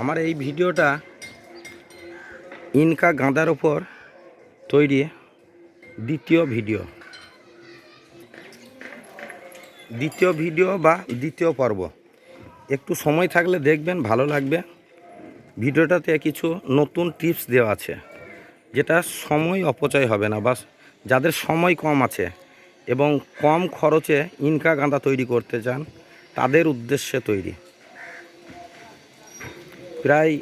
আমার এই ভিডিওটা ইনকা গাঁদার ওপর তৈরি দ্বিতীয় ভিডিও। দ্বিতীয় ভিডিও বা দ্বিতীয় পর্ব। একটু সময় থাকলে দেখবেন, ভালো লাগবে। ভিডিওটাতে কিছু নতুন টিপস দেওয়া আছে, যেটা সময় অপচয় হবে না বা যাদের সময় কম আছে এবং কম খরচে ইনকা গাঁদা তৈরি করতে চান, তাদের উদ্দেশ্যে তৈরি। প্রায়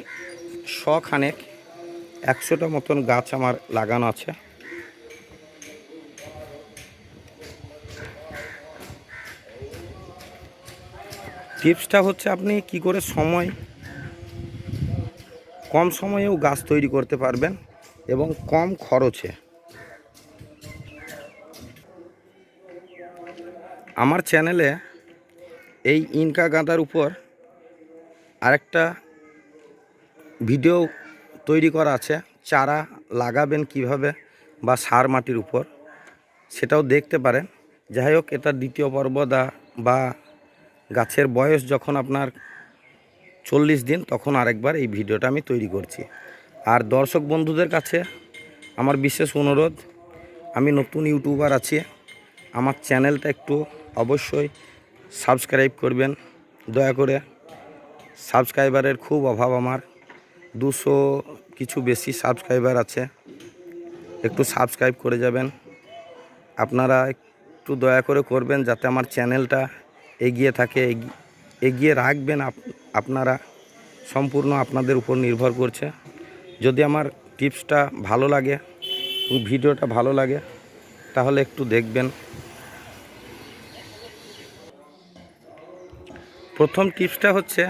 শখানেক, একশোটা মতন গাছ আমার লাগানো আছে। টিপসটা হচ্ছে আপনি কি করে সময়, কম সময়েও গাছ তৈরি করতে পারবেন এবং কম খরচে। আমার চ্যানেলে এই ইনকা গাঁদার উপর আরেকটা ভিডিও তৈরি করা আছে, চারা লাগাবেন কীভাবে বা সার মাটির উপর, সেটাও দেখতে পারেন। যাই হোক, এটা দ্বিতীয় পর্ব দা বা গাছের বয়স যখন আপনার চল্লিশ দিন, তখন আরেকবার এই ভিডিওটা আমি তৈরি করছি। আর দর্শক বন্ধুদের কাছে আমার বিশেষ অনুরোধ, আমি নতুন ইউটিউবার আছি, আমার চ্যানেলটা একটু অবশ্যই সাবস্ক্রাইব করবেন। দয়া করে সাবস্ক্রাইবারের খুব অভাব আমার। দুশো কিছু বেশি সাবস্ক্রাইবার আছে। একটু সাবস্ক্রাইব করে যাবেন। আপনারা একটু দয়া করে করবেন যাতে আমার চ্যানেলটা এগিয়ে থাকে, এগি- এগিয়ে রাখবেন আপনারা। সম্পূর্ণ আপনাদের উপর নির্ভর করছে। যদি আমার টিপসটা ভালো লাগে ভিডিওটা ভালো লাগে, তাহলে একটু দেখবেন। প্রথম টিপসটা হচ্ছে,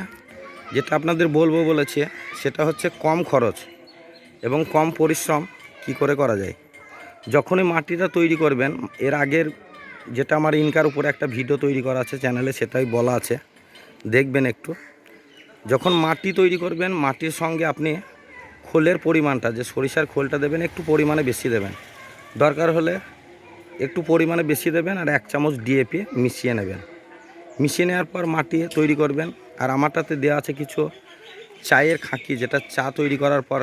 যেটা আপনাদের বলব বলেছে সেটা হচ্ছে কম খরচ এবং কম পরিশ্রম কি করে করা যায়। যখনই মাটিটা তৈরি করবেন, এর আগের যেটা আমার ইনকার উপরে একটা ভিডিও তৈরি করা আছে, চ্যানেলে সেটাই বলা আছে। দেখবেন একটু। যখন মাটি তৈরি করবেন, মাটির সঙ্গে আপনি খোলের পরিমাণটা, যে সরিষার খোলটা দেবেন, একটু পরিমাণে বেশি দেবেন। দরকার হলে একটু পরিমাণে বেশি দেবেন আর এক চামচ ডিএপি মিশিয়ে নেবেন। মিশিয়ে নেওয়ার পর মাটি তৈরি করবেন। আর আমারটাতে দেওয়া আছে কিছু চায়ের খাঁকি, যেটা চা তৈরি করার পর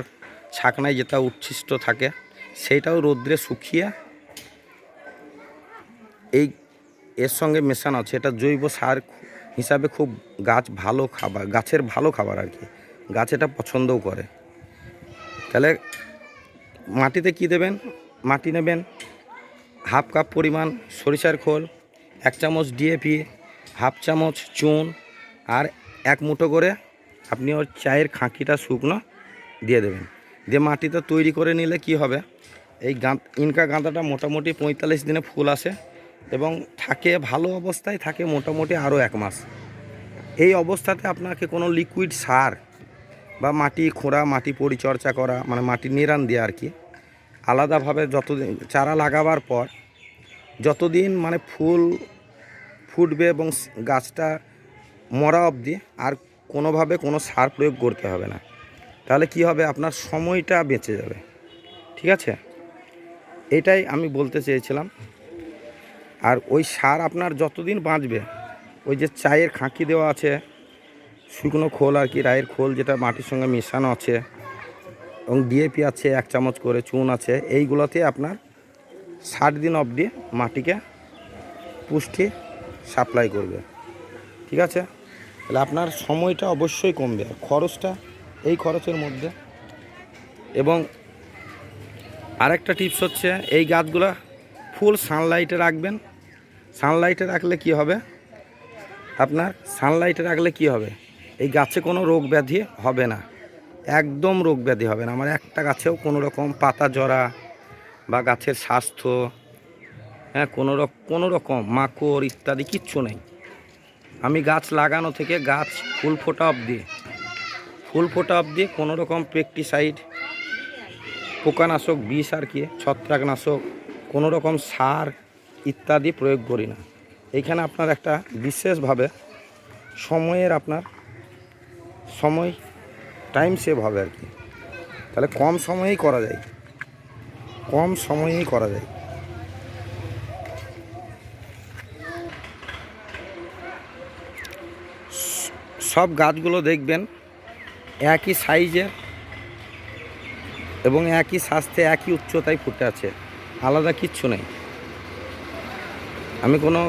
ছাকনায় যেটা উচ্ছিষ্ট থাকে, সেইটাও রোদ্রে শুকিয়ে এই এর সঙ্গে মেশানো আছে। এটা জৈব সার হিসাবে খুব গাছ ভালো খাবার, গাছের ভালো খাবার আর কি। গাছ এটা পছন্দও করে। তাহলে মাটিতে কি দেবেন? মাটি নেবেন হাফ কাপ পরিমাণ সরিষার খোল, এক চামচ ডিএপি, হাফ চামচ চুন আর এক মুঠো করে আপনি ওর চায়ের খাঁকিটা শুকনো দিয়ে দেবেন। দিয়ে মাটিটা তৈরি করে নিলে কি হবে? এই গাঁ ইনকা গাঁদাটা মোটামুটি পঁয়তাল্লিশ দিনে ফুল আসে এবং থাকে, ভালো অবস্থায় থাকে মোটামুটি আরও এক মাস। এই অবস্থাতে আপনাকে কোনো লিকুইড সার বা মাটি খোঁড়া, মাটি পরিচর্যা করা মানে মাটি নিরান দেওয়া আর কি, আলাদাভাবে যতদিন, চারা লাগাবার পর যতদিন মানে ফুল ফুটবে এবং গাছটা মরা অবধি আর কোনোভাবে কোনো সার প্রয়োগ করতে হবে না। তাহলে কি হবে? আপনার সময়টা বেঁচে যাবে। ঠিক আছে? এটাই আমি বলতে চেয়েছিলাম। আর ওই সার আপনার যতদিন বাঁচবে, ওই যে চায়ের খাঁকি দেওয়া আছে, শুকনো খোল আর কি, রায়ের খোল যেটা মাটির সঙ্গে মেশানো আছে, এবং ডিএপি আছে, এক চামচ করে চুন আছে, এইগুলোতে আপনার ষাট দিন অবধি মাটিকে পুষ্টি সাপ্লাই করবে। ঠিক আছে? তাহলে আপনার সময়টা অবশ্যই কমবে। আর খরচটা এই খরচের মধ্যে। এবং আরেকটা টিপস হচ্ছে, এই গাছগুলা ফুল সানলাইটে রাখবেন। সানলাইটে রাখলে কি হবে? আপনার সানলাইটে রাখলে কি হবে? এই গাছে কোনো রোগ ব্যাধি হবে না। একদম রোগ ব্যাধি হবে না। আমার একটা গাছেও কোনো রকম পাতা জরা বা গাছের স্বাস্থ্য হ্যাঁ কোনো রকম কোনো রকম মাকড় ইত্যাদি কিচ্ছু নেই। আমি গাছ লাগানো থেকে গাছ ফুল ফোটা অবধি। ফুল ফোটা অবধি কোনো রকম পেস্টিসাইড, পোকানাশক, বিষ আর কি, ছত্রাকনাশক, কোনো রকম সার ইত্যাদি প্রয়োগ করি না। এইখানে আপনার একটা বিশেষভাবে সময়ের আপনার সময়, টাইম সেভ হবে আর কি। তাহলে কম সময়েই করা যায়। কম সময়েই করা যায়। সব গাছগুলো দেখবেন একই সাইজের এবং একই স্বাস্থ্যে একই উচ্চতায় ফুটে আছে, আলাদা কিচ্ছু নেই। আমি কোনো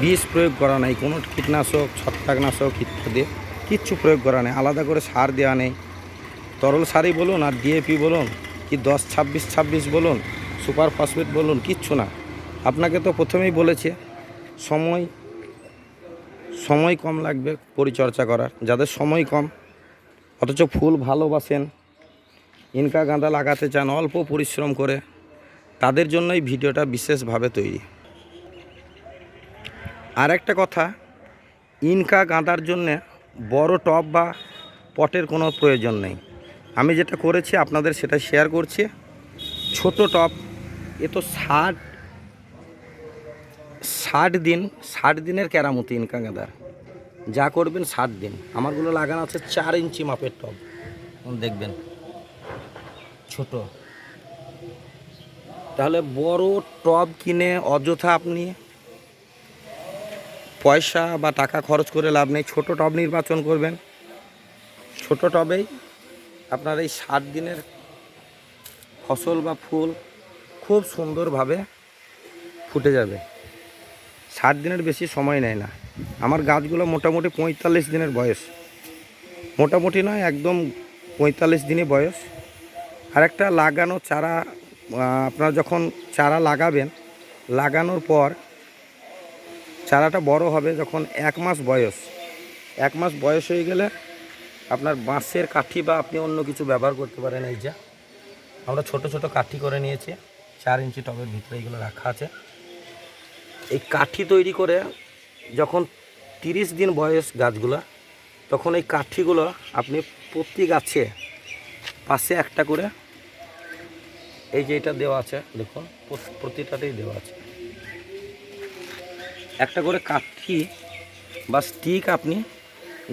বিষ প্রয়োগ করা নেই, কোনো কীটনাশক, ছত্রাকনাশক ইত্যাদি কিচ্ছু প্রয়োগ করা নেই, আলাদা করে সার দেওয়া নেই। তরল সারই বলুন আর ডিএপি বলুন, কি দশ, ছাব্বিশ ছাব্বিশ বলুন, সুপার ফসফেট বলুন, কিচ্ছু না। আপনাকে তো প্রথমেই বলেছে, সময় সময় কম লাগবে পরিচর্যা করার, যাদের সময় কম। অথচ ফুল ভালোবাসেন, ইনকা গাঁদা লাগাতে চান, অল্প পরিশ্রম করে, তাদের জন্যই ভিডিওটা বিশেষভাবে তৈরি। আর একটা কথা, ইনকা গাঁদার জন্যে বড় টব বা পটের কোনো প্রয়োজন নেই। আমি যেটা করেছি, আপনাদের সেটা শেয়ার করছি। ছোট টব, এ তো ষাট ষাট দিন, ষাট দিনের কেরামতি ইনকা যা করবেন ষাট দিন। আমারগুলো লাগানো আছে চার ইঞ্চি মাপের টব। দেখবেন। ছোট। তাহলে বড় টব কিনে অযথা আপনি পয়সা বা টাকা খরচ করে লাভ নেই। ছোট টব নির্বাচন করবেন। ছোট টবেই আপনার এই ষাট দিনের ফসল বা ফুল খুব সুন্দরভাবে ফুটে যাবে। ষাট দিনের বেশি সময় নেয় না। আমার গাছগুলো মোটামুটি পঁয়তাল্লিশ দিনের বয়স। মোটামুটি নয়, একদম পঁয়তাল্লিশ দিনই বয়স। আর একটা লাগানো চারা আপনারা যখন চারা লাগাবেন, লাগানোর পর চারাটা বড় হবে যখন এক মাস বয়স। এক মাস বয়স হয়ে গেলে আপনার বাঁশের কাঠি বা আপনি অন্য কিছু ব্যবহার করতে পারেন এই যে। আমরা ছোট ছোট কাঠি করে নিয়েছি, চার ইঞ্চি টবের ভিতরে এগুলো রাখা আছে। এই কাঠি তৈরি করে যখন তিরিশ দিন বয়স গাছগুলো, তখন এই কাঠিগুলো আপনি প্রতি গাছে পাশে একটা করে, এই যে এটা দেওয়া আছে, দেখুন প্রতিটাতেই দেওয়া আছে। একটা করে কাঠি বা স্টিক আপনি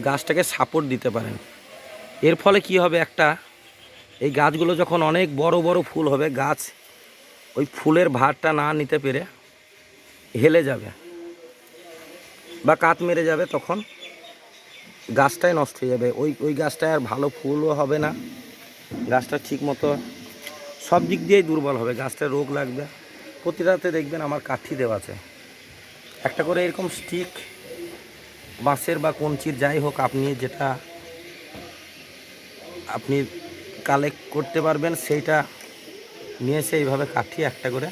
গাছটাকে সাপোর্ট দিতে পারেন। এর ফলে কি হবে একটা, এই গাছগুলো যখন অনেক বড় বড় ফুল হবে, গাছ ওই ফুলের ভারটা না নিতে পেরে হেলে যাবে বা কাত মেরে যাবে, তখন গাছটাই নষ্ট হয়ে যাবে। ওই ওই গাছটায় আর ভালো ফুলও হবে না। গাছটা ঠিক মতো সব দিক দিয়েই দুর্বল হবে। গাছটা রোগ লাগবে। প্রতিটাতে দেখবেন আমার কাঠি দেওয়া আছে। একটা করে এরকম স্টিক বাঁশের বা কঞ্চির যাই হোক আপনি যেটা আপনি কালেক্ট করতে পারবেন, সেইটা নিয়ে এসে এইভাবে কাঠি একটা করে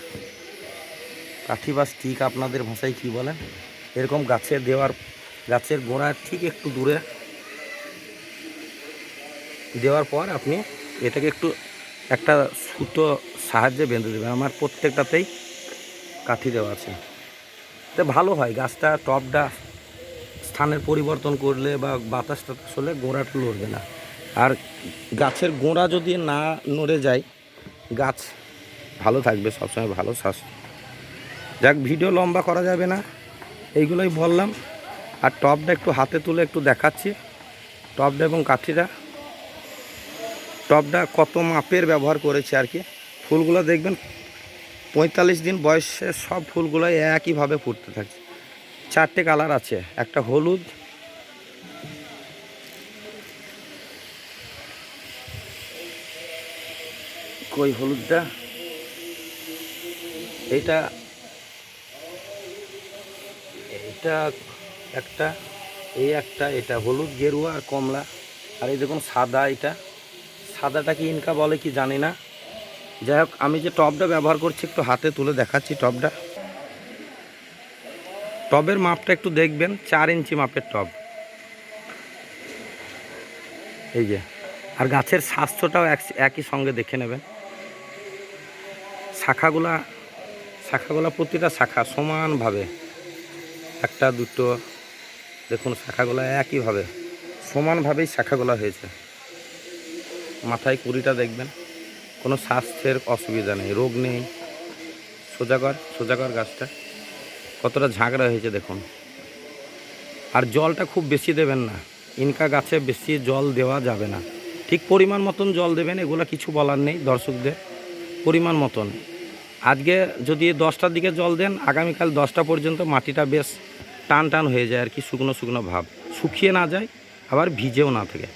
কাঠি বা স্টিক আপনাদের ভাষায় কী বলেন? এরকম গাছে দেওয়ার, গাছের গোড়ার ঠিক একটু দূরে দেওয়ার পর আপনি এটাকে একটু একটা সুতো সাহায্যে বেঁধে দেবেন। আমার প্রত্যেকটাতেই কাঠি দেওয়া আছে। তো ভালো হয়। গাছটা, টপটা স্থানের পরিবর্তন করলে বা বাতাস টাতাস হলে গোড়াটা লড়বে না। আর গাছের গোড়া যদি না নড়ে যায়, গাছ ভালো থাকবে, সবসময় ভালো স্বাস্থ্য। যাক ভিডিও লম্বা করা যাবে না। এইগুলোই বললাম। আর টপটা একটু হাতে তুলে একটু দেখাচ্ছি। টপটা এবং কাঠিটা। টপটা কত মাপের ব্যবহার করেছে আর কি। ফুলগুলো দেখবেন, পঁয়তাল্লিশ দিন বয়সে সব ফুলগুলো একইভাবে ফুটতে থাকে চারটে কালার আছে, একটা হলুদ। কই হলুদটা? এটা এটা একটা, এই একটা, এটা হলুদ, গেরুয়া আর কমলা। আর এই দেখুন সাদা এটা। সাদাটা কি ইনকা বলে কি জানি না। যাই হোক, আমি যে টবটা ব্যবহার করছি একটু হাতে তুলে দেখাচ্ছি টবটা টবের মাপটা একটু দেখবেন, চার ইঞ্চি মাপের টব এই যে, আর গাছের স্বাস্থ্যটাও এক- একই সঙ্গে দেখে নেবেন। শাখাগুলা শাখাগুলা প্রতিটা শাখা সমানভাবে। একটা, দুটো, দেখুন শাখাগুলো একইভাবে, সমানভাবেই শাখাগুলো হয়েছে। মাথায় কুড়িটা দেখবেন, কোনো স্বাস্থ্যের অসুবিধা নেই, রোগ নেই। সোজাগর সোজাগর গাছটা, কতটা ঝাঁকড়া হয়েছে দেখুন। আর জলটা খুব বেশি দেবেন না, ইনকা গাছে বেশি জল দেওয়া যাবে না। ঠিক পরিমাণ মতন জল দেবেন, এগুলো কিছু বলার নেই দর্শকদের, পরিমাণ মতন। আজকে যদি দশটার দিকে জল দেন, আগামীকাল দশটা পর্যন্ত মাটিটা বেশ টান টান হয়ে যায় আর কি, শুকনো শুকনো ভাব। শুকিয়ে না যায়, আবার ভিজেও না থাকে।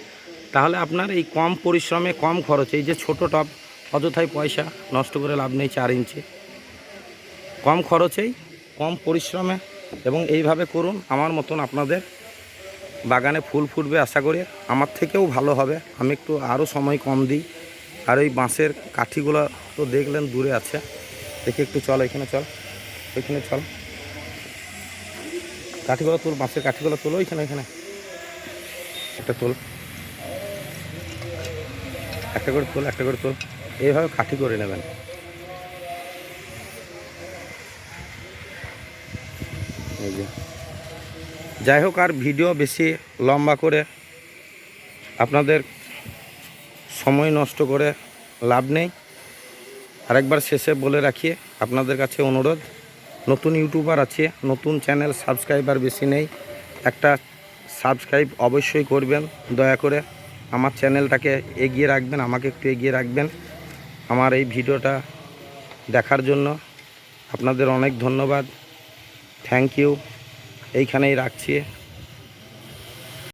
তাহলে আপনার এই কম পরিশ্রমে, কম খরচে, এই যে ছোট টব অযথায় পয়সা, নষ্ট করে লাভ নেই চার ইঞ্চি। কম খরচেই, কম পরিশ্রমে এবং এইভাবে করুন, আমার মতন আপনাদের বাগানে ফুল ফুটবে আশা করি। আমার থেকেও ভালো হবে, আমি একটু আরও সময় কম দিই। আর ওই বাঁশের কাঠিগুলো তো দেখলেন দূরে আছে। দেখি একটু চল, এখানে চল ওইখানে চল। কাঠিগুলো তোল, বাঁশের কাঠিগুলো তোলো এখানে এখানে একটা তোল। একটা করে তোল, একটা করে তোল। এইভাবে কাঠি করে নেবেন। যাই হোক, আর ভিডিও বেশি লম্বা করে আপনাদের সময় নষ্ট করে লাভ নেই। আরেকবার শেষে বলে রাখি আপনাদের কাছে অনুরোধ। নতুন ইউটিউবার আছে, নতুন চ্যানেল সাবস্ক্রাইবার বেশি নেই, একটা সাবস্ক্রাইব অবশ্যই করবেন, দয়া করে আমার চ্যানেলটাকে এগিয়ে রাখবেন, আমাকে একটু এগিয়ে রাখবেন। আমার এই ভিডিওটা দেখার জন্য আপনাদের অনেক ধন্যবাদ। Thank you. এইখানেই রাখছি।